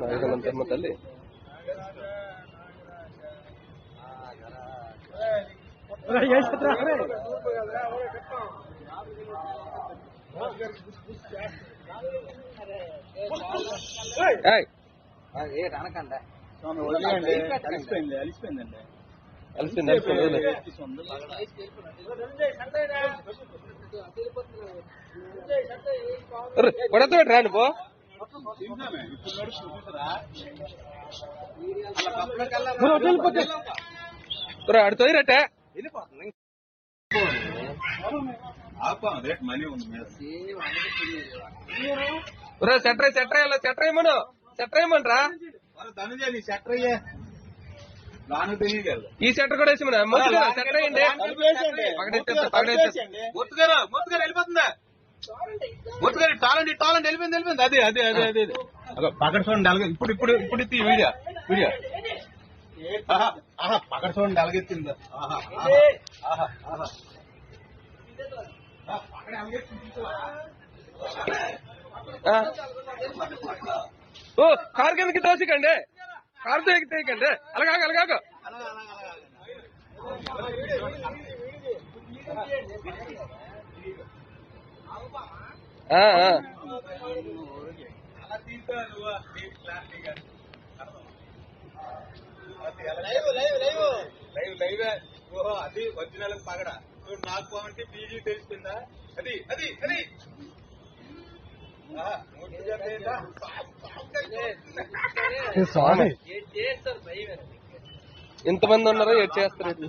నాగనంతమ్మ తల్లి. ఏయ్, ఏ వదిలేయండి. అలిసిపోయింది అలిసిపోయిందండి. అలిసింది రేట్ మనీ ఉంది మీద ఒరే సెటర్ సెటర్ సెటర్ అయ్యమను సెటర్ అయ్యమనరా మరి ధనుజ నీ సెటర్ అయ్యే దాని తెలియగలదు ఈ సెటర్ కూడా వేసి సెటర్ అయ్యండి పగడెత్తేస్తా పగడెత్తేస్తా టాలెంట్ టాలెంట్ వెళ్ళిపోయింది వెళ్ళిపోయింది. అదే అదే అదే అదే అదే. పకడ చూడండి అలాగే ఇప్పుడు ఇప్పుడు ఇప్పుడు ఇది వీడియో వీడియో. ఆహా పకడ చూడండి అలాగెత్తిందా ఆహా ఆహా ఆహా ఆహా. ఆ, పకడ అలాగెత్తింది చూసావా? ఆ. ఓ కారు కిందకి తోసికండి. కారు తో ఎక్కితేయకండి అలాగాక అలాగాక అది ఒరిజినల్ పగడ చూడు నాకు పోవంటే పీజీ తెలిసిందా అది అది? స్వామి ఇంతమంది ఉన్నారో? ఏడ్ చేస్తారు.